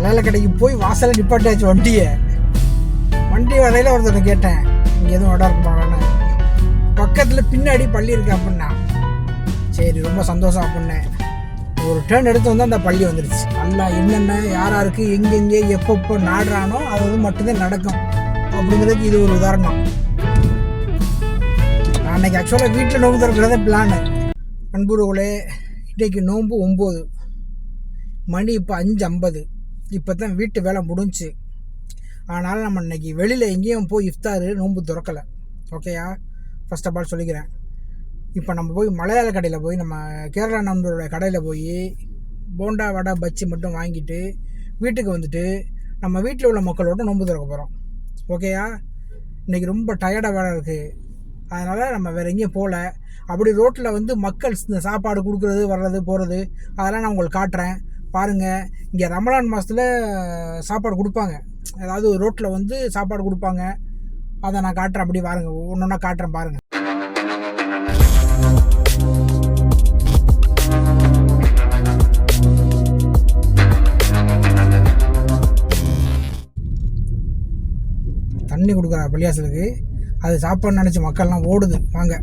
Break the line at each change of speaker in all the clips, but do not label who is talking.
மலையாள கடைக்கு போய் வாசலில் நிப்பாட்டியாச்சு வண்டியை. வண்டி வரையில் ஒருத்தர் கேட்டேன். இங்கே எதுவும் இடம் இருக்குமாடான்னு பக்கத்தில் பின்னாடி பள்ளி இருக்கு அப்படின்னா. சரி ரொம்ப சந்தோஷம் அப்படின்னேன் ஒரு டேர்ன் எடுத்து வந்து அந்த பள்ளி வந்துடுச்சு நல்லா என்னென்ன யார் யாருக்கு எங்கெங்கே எப்பப்போ நாடுறானோ அது வந்து மட்டும்தான் நடக்கும். அப்படிங்கிறதுக்கு இது ஒரு உதாரணம். நான் அன்றைக்கி ஆக்சுவலாக வீட்டில் நோம்பு திறக்கிறத பிளானு அன்புறவுகளே இன்றைக்கு நோன்பு ஒம்பது மணி இப்போ அஞ்சு ஐம்பது. இப்போ தான் வீட்டு வேலை முடிஞ்சுச்சு ஆனால் நம்ம இன்னைக்கு வெளியில் எங்கேயும் போய் இஃப்தாரு நோன்பு திறக்கலை. ஓகேயா ஃபர்ஸ்ட் ஆஃப் ஆல் சொல்லிக்கிறேன். இப்போ நம்ம போய் மலையாள கடையில் போய் நம்ம கேரளா நண்பரோட கடையில் போய் போண்டா வடை பச்சி மட்டும் வாங்கிட்டு வீட்டுக்கு வந்துட்டு நம்ம வீட்டில் உள்ள மக்களோட நோன்பு திறக்க போகிறோம் ஓகேயா இன்றைக்கி ரொம்ப டயர்டாக வேலை இருக்குது அதனால் நம்ம வேறு எங்கேயும் போகல அப்படி ரோட்டில் வந்து மக்கள் இந்த சாப்பாடு கொடுக்குறது வர்றது போகிறது அதெல்லாம் நான் உங்களுக்கு காட்டுறேன். பாருங்கள் இங்கே ரமலான் மாதத்தில் சாப்பாடு கொடுப்பாங்க. அதாவது ரோட்டில் வந்து சாப்பாடு கொடுப்பாங்க. அதை நான் காட்டுறேன் அப்படி பாருங்கள் ஒன்று ஒன்றா காட்டுறேன் பாருங்கள் தண்ணி கொடுக்குறா பள்ளியாசலுக்கு அது சாப்பாடு நினச்சி மக்கள்லாம் ஓடுது. வாங்க.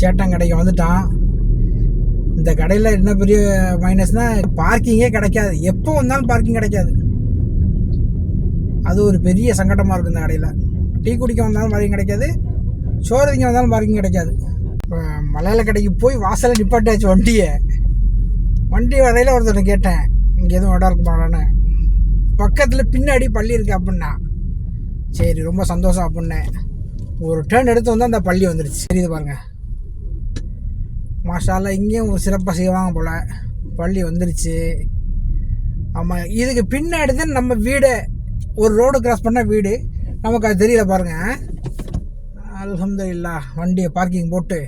சேட்டன் கடைக்கு வந்துட்டான். இந்த கடையில் என்ன பெரிய மைனஸ்னால் பார்க்கிங்கே கிடைக்காது. எப்போ வந்தாலும் பார்க்கிங் கிடைக்காது. அது ஒரு பெரிய சங்கடமாக இருக்கும் இந்த கடையில். டீ குடிக்க வந்தாலும் பார்க்கிங் கிடைக்காது. சோறு திங்க வந்தாலும் பார்க்கிங் கிடைக்காது. இப்போ மலையாள கடைக்கு போய் வாசலில் நிப்பாட்டாச்சு வண்டியை. வண்டி வரையில் ஒருத்தர் கேட்டேன். இங்கே எதுவும் இடம் இருக்குமாடான்னு பக்கத்தில் பின்னாடி பள்ளி இருக்கு அப்படின்னா. சரி ரொம்ப சந்தோஷம் அப்படின்னேன் ஒரு டேர்ன் எடுத்து வந்தால் அந்த பள்ளி வந்துருச்சு. தெரியுது பாருங்கள் மாஷால்லா இங்கேயும் ஒரு சிறப்பாக செய்வாங்க போல். பள்ளி வந்துருச்சு. ஆமாம் இதுக்கு பின்னாடி தான் நம்ம வீடு ஒரு ரோடு கிராஸ் பண்ணால் வீடு. நமக்கு அது தெரியல பாருங்க. இல்லா வண்டியை பார்க்கிங் போட்டு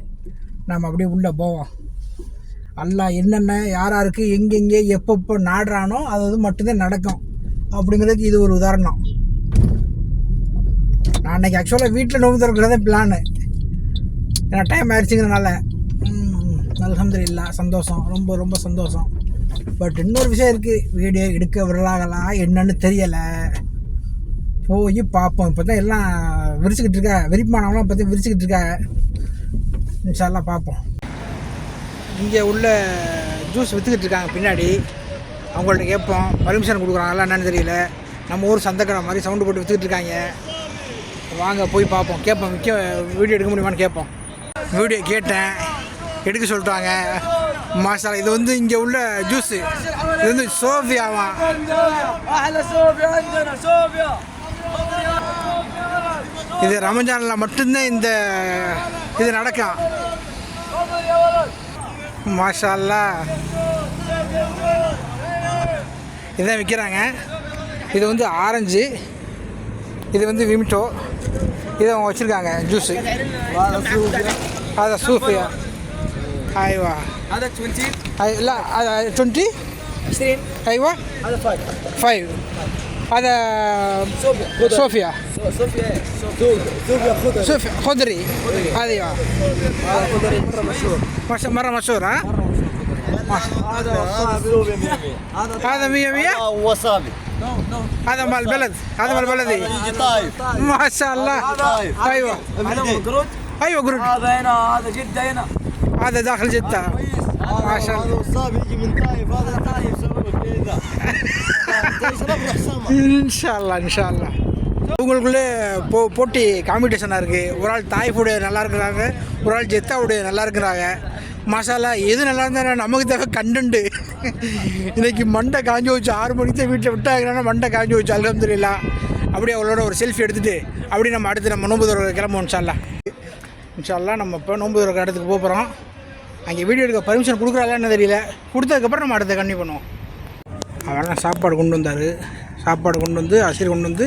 நம்ம அப்படியே உள்ளே போவோம். அல்லா என்னென்ன யார் யாருக்கு எங்கெங்கே எப்பப்போ நாடுறானோ அது வந்து மட்டும்தான் நடக்கும். அப்படிங்கிறதுக்கு இது ஒரு உதாரணம். நான் அன்றைக்கி ஆக்சுவலாக வீட்டில் நோம்பு திறக்கிறதே பிளானு ஏன்னா டைம் ஆயிடுச்சுங்கிறனால. அலமதுல்லா சந்தோஷம். ரொம்ப ரொம்ப சந்தோஷம். பட் இன்னொரு விஷயம் இருக்குது வீடியோ எடுக்க விடுறாங்களா என்னன்னு தெரியலை. போய் பார்ப்போம். இப்போ தான் எல்லாம் விரிச்சுக்கிட்டு இருக்கா. விரிப்பானவங்களாம் இப்போ தான் விரிச்சுக்கிட்டு இருக்க. இன்ஷால்லாம் பார்ப்போம். இங்கே உள்ள ஜூஸ் விற்றுக்கிட்டு இருக்காங்க பின்னாடி. அவங்கள்ட்ட கேட்போம். பர்மிஷன் கொடுக்குறாங்களா என்னன்னு தெரியல. நம்ம ஊர் சந்தக்கடை மாதிரி சவுண்டு போட்டு விற்றுக்கிட்டு இருக்காங்க. வாங்க போய் பார்ப்போம். கேட்போம். வீடியோ எடுக்க முடியுமான்னு கேட்போம். வீடியோ கேட்டேன். எடுக்க சொல்லிட்டாங்க. மாஷாலா இது வந்து இங்கே உள்ள ஜூஸு இது வந்து சோஃபியாவா? இது ரமஜானில் மட்டும்தான் இந்த இது நடக்கும் மாஷாலா இதான் விற்கிறாங்க இது வந்து ஆரஞ்சு. இது வந்து விமிட்டோ. இதை அவங்க வச்சுருக்காங்க ஜூஸு அதை சூஃபியா. أيوه.
هذا 20
أي لا هذا 20
20
أيوه.
هذا 5
5 هذا
صوفيا.
صوفيا.
صوفيا إيه؟ صوفيا خضر
صوفيا. خضري. أيوه
هذا خضري. مرة مشهور.
ما شاء مرة مشهور ها؟ ما شاء
هذا وصابي. هذا
هذا 100 100
وصابي. نو نو
هذا مال البلد هذا مال بلدي.
طايف.
ما شاء الله. أيوه.
هذا مقرود
أيوه قرب
هذا هنا هذا جدة هنا.
هذا داخل جده ما شاء الله
وصابي يجي من طايف هذا طايف سببك كذا شرب حسامه
ان شاء الله ان شاء الله உங்களுக்குள்ளே போ போட்டி காம்படிஷனாக இருக்குது ஒரு ஆள் தாய் ஃபுட்டு நல்லா இருக்கிறாங்க ஒரு ஆள் ஜெத்தா ஃபுட்டு நல்லா இருக்கிறாங்க மசாலா எது நல்லா இருந்தாலும் நமக்கு தேவை கண்டென்ட்டு இன்னைக்கு மண்டை காஞ்சி வச்சு ஆறு மணிக்கு தான் வீட்டில் விட்டாங்கன்னா மண்டை காஞ்சி வச்சு அலமதுல்லா அப்படியே அவளோட ஒரு செல்ஃபி எடுத்துகிட்டு அப்படியே நம்ம அடுத்து நம்ம நோம்பு தூரம் கிளம்புவோம் இன்ஷால்லா இன்ஷால்லாம் நம்ம இப்போ நோம்பு இருக்கிற இடத்துக்கு போக போகிறோம் அங்கே வீடியோ எடுக்க பர்மிஷன் கொடுக்குறாங்கன்னு தெரியல. கொடுத்ததுக்கப்புறம் நம்ம அடுத்த கண்ணி பண்ணுவோம். அவரெல்லாம் சாப்பாடு கொண்டு வந்தார். சாப்பாடு கொண்டு வந்து அசீர் கொண்டு வந்து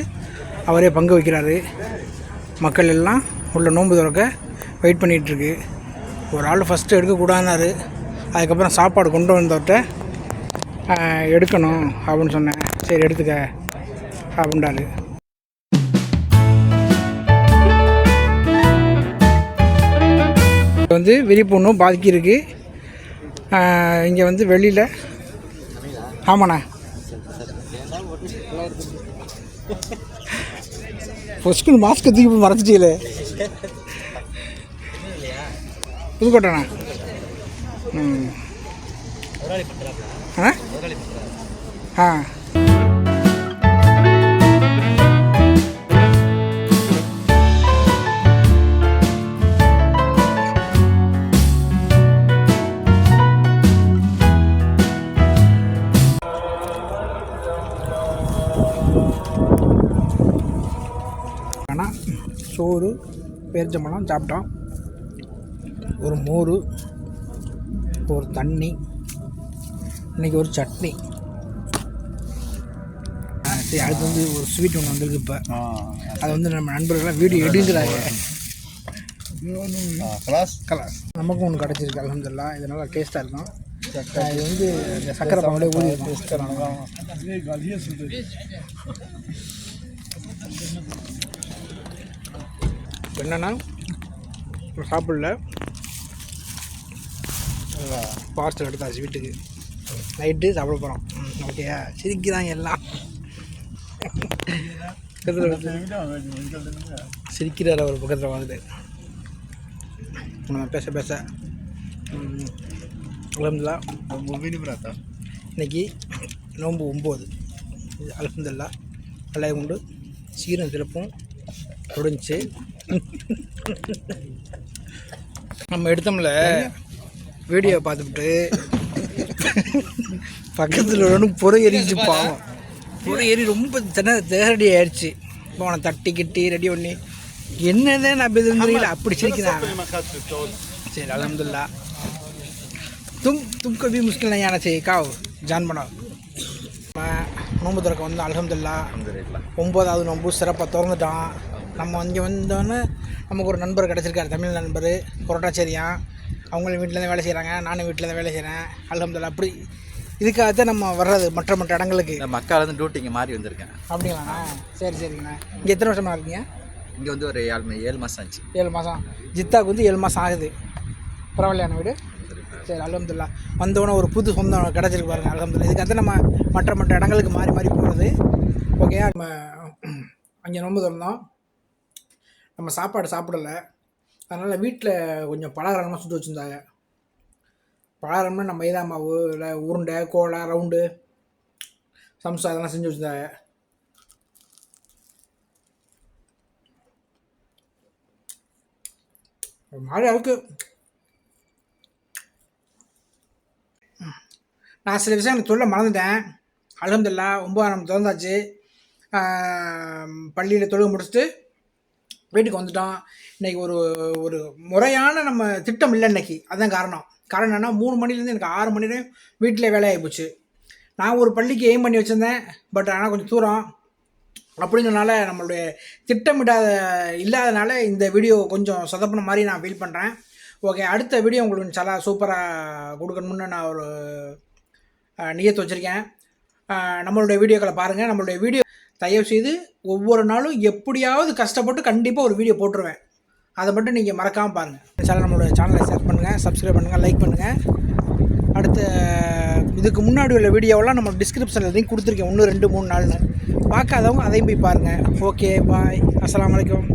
அவரே பங்கு வைக்கிறாரு. மக்கள் எல்லாம் உள்ள நோன்பு திறக்க வெயிட் பண்ணிகிட்ருக்கு ஒரு ஆள் ஃபஸ்ட்டு எடுக்கக்கூடாதுனாரு அதுக்கப்புறம் சாப்பாடு கொண்டு வந்தவர்கிட்ட எடுக்கணும் அப்படின்னு சொன்னேன். சரி எடுத்துக்க அப்படின்றாரு. வந்து விரிப்பு ஒன்றும் இருக்குது இங்கே வந்து வெளியில். ஆமாண்ணா. ஃபஸ்ட்டு மாஸ்க் தூக்கி போய் மறைச்சிட்டீங்களே புதுக்கோட்டைண்ணா. ம். ஆ? ஆ. சோறு பேரிச்சம்பழம் சாப்பிட்டோம். ஒரு மோர் ஒரு தண்ணி இன்னைக்கு ஒரு சட்னி. ஆ, சரி அடுத்து வந்து ஒரு ஸ்வீட் ஒன்று வந்திருக்கு இப்போ. அது வந்து நம்ம நண்பர்கள்லாம் வீடியோ எடுக்கிறாங்க.
கிளாஸ்
கலர் நமக்கும் ஒன்று கிடச்சிருக்கு அலமதுல்லா இது நல்லா டேஸ்ட்டாக இருக்கும். இது வந்து இந்த சக்கரை பாவலே ஊறி இருக்கும். இப்போ என்னென்னா சாப்பிடல. பார்சல் எடுத்தாச்சு வீட்டுக்கு. நைட்டு சாப்பிட போகிறோம் ஓகேயா சிரிக்கிறாங்க எல்லாம். பக்கத்தில் வந்து சிரிக்கிறார் அவர் பக்கத்தில் வந்துட்டு. நம்ம பேச பேச. அலமதுல்லா.
பிராத்தா?
இன்னைக்கு நோன்பு ஒம்பது. அலமதுல்லா. நல்லா உண்டு. சீரம் சிறப்பும். முடிஞ்சுச்சு நம்ம எடுத்தோம்ல வீடியோ பார்த்துட்டு பக்கத்தில் ஒன்றும் புற எரிச்சு பாவம் புற எரி ரொம்ப தின தேரடி ஆயிடுச்சு இப்போ அவனை தட்டி கிட்டி ரெடி பண்ணி என்னதான் நான் இருந்தீங்களா அப்படி சிரிக்கிறான் சரி அலமதுல்லா तुम तुमको भी मुश्किल नहीं आना चाहिए काओ जान बनाओ நோம்பு திறக்க வந்து அலமதுல்லா ஒம்பதாவது நோம்பு சிறப்பாக திறந்துட்டான் நம்ம இங்கே வந்தோன்னே நமக்கு ஒரு நண்பர் கிடச்சிருக்காரு தமிழ் நண்பர் புரோட்டாச்சேரியான் அவங்களும் வீட்டில் தான் வேலை செய்கிறாங்க நானும் வீட்டில் தான் வேலை செய்கிறேன் அலமதுல்லா அப்படி இதுக்காகத்தான் நம்ம வர்றது மற்ற மற்ற இடங்களுக்கு.
மக்கள் வந்து டியூட்டிங்க மாறி வந்திருக்கேன்.
அப்படிங்களாண்ணா சரி சரிங்கண்ணா. இங்கே எத்தனை வருஷமா இருக்கீங்க?
இங்கே வந்து ஒரு ஏழு ஏழு மாதம் ஆச்சு.
ஏழு மாதம் ஜித்தாவுக்கு வந்து ஏழு மாதம் ஆகுது. பரவாயில்லையான வீடு? சரி அலமதுல்லா வந்தோடனே ஒரு புது சொந்தம் கிடச்சிருக்கு பாருங்க அலமதுல்லா இதுக்காக நம்ம மற்ற மற்ற இடங்களுக்கு மாறி மாறி போகிறது ஓகே நம்ம அங்கே நோம்பு திறந்தோம் நம்ம சாப்பாடு சாப்பிடல. அதனால் வீட்டில் கொஞ்சம் பலகாரமாக சுட்டு வச்சுருந்தாங்க. பலகாரம்னா நம்ம மைதா மாவு இல்லை உருண்டை கோலா ரவுண்டு சம்சா அதெல்லாம் செஞ்சு வச்சுருந்தாங்க. ஒரு மாதிரி அளவுக்கு நான் சில விஷயம் எனக்கு சொல்ல மறந்துட்டேன். அலமதுல்லா ஒம்பதாம் திறந்தாச்சு. பள்ளியில் தொழுகை முடிச்சுட்டு வீட்டுக்கு வந்துட்டோம் இன்றைக்கி ஒரு ஒரு முறையான நம்ம திட்டம் இல்லை இன்னைக்கு. அதுதான் காரணம். காரணம் என்னென்னா மூணு மணிலேருந்து எனக்கு ஆறு மணி வரையும் வீட்டில் வேலையாகி போச்சு. நான் ஒரு பள்ளிக்கு எய்ம் பண்ணி வச்சுருந்தேன். பட் ஆனால் கொஞ்சம் தூரம். அப்படிங்கிறனால நம்மளுடைய திட்டமிடாத இல்லாதனால இந்த வீடியோ கொஞ்சம் சொதப்பின மாதிரி நான் ஃபீல் பண்ணுறேன் ஓகே அடுத்த வீடியோ உங்களுக்கு நல்லா சூப்பராக கொடுக்கணும்னு நான் ஒரு நியத்து வச்சுருக்கேன். நம்மளுடைய வீடியோக்களை பாருங்கள் நம்மளுடைய வீடியோ தயவுசெய்து ஒவ்வொரு நாளும் எப்படியாவது கஷ்டப்பட்டு கண்டிப்பாக ஒரு வீடியோ போட்டுருவேன். அதை மட்டும் நீங்கள் மறக்காமல் பாருங்கள் சேனல் நம்மளோட சேனலை ஷேர் பண்ணுங்கள் சப்ஸ்கிரைப் பண்ணுங்கள் லைக் பண்ணுங்கள் அடுத்த இதுக்கு முன்னாடி உள்ள வீடியோவெல்லாம் நம்ம டிஸ்கிரிப்ஷனில் எதையும் கொடுத்துருக்கேன். ஒன்று ரெண்டு மூணு நாள்னு பார்க்காதவங்க அதையும் போய் பாருங்கள் ஓகே பாய் அஸ்லாம் வலைக்கம்